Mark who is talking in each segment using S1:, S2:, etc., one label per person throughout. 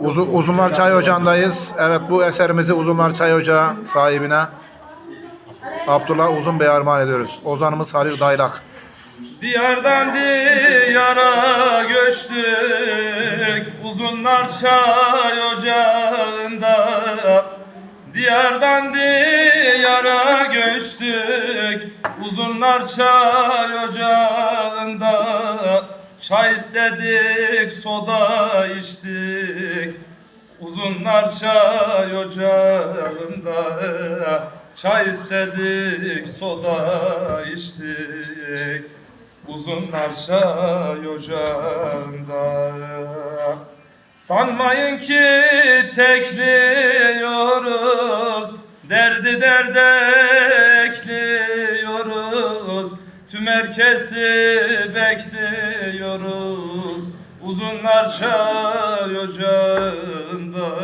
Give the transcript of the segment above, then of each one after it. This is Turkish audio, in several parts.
S1: Uzun, Uzunlar Çay Ocağı'ndayız. Evet bu eserimizi Uzunlar Çay Ocağı sahibine Abdullah Uzun Bey armağan ediyoruz. Ozanımız Halil Daylak.
S2: Diyardan diyara göçtük Uzunlar çay ocağında Diyardan diyara göçtük Uzunlar çay ocağında Çay istedik soda içtik. Uzunlar çay ocağında. Çay istedik soda içtik. Uzunlar çay ocağında. Sanmayın ki tekliyoruz. Derdi derde ekliyoruz Tüm herkesi bekliyoruz. Uzunlar çay ocağında.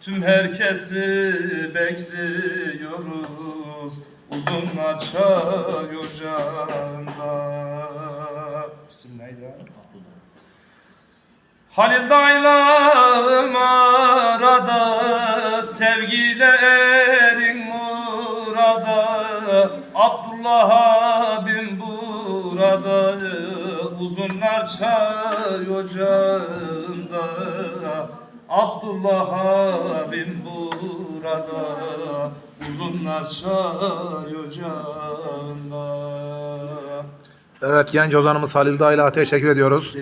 S2: Tüm herkesi bekliyoruz. Uzunlar çay ocağında. İsim neydi? Halil daylağım arada Sevgiyle erin murada Abdullah abim burada Uzunlar çay ocağında Abdullah abim burada Uzunlar çay ocağında
S1: Evet genç ozanımız Halil Daylak'a teşekkür ediyoruz.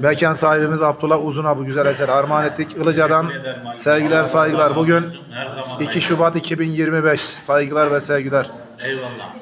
S1: Mekan sahibimiz Abdullah Uzun'a bu güzel eseri armağan ettik. Ilıca'dan sevgiler saygılar. Bugün
S3: Her zaman
S1: 2 Şubat 2025 saygılar ve sevgiler.
S3: eyvallah.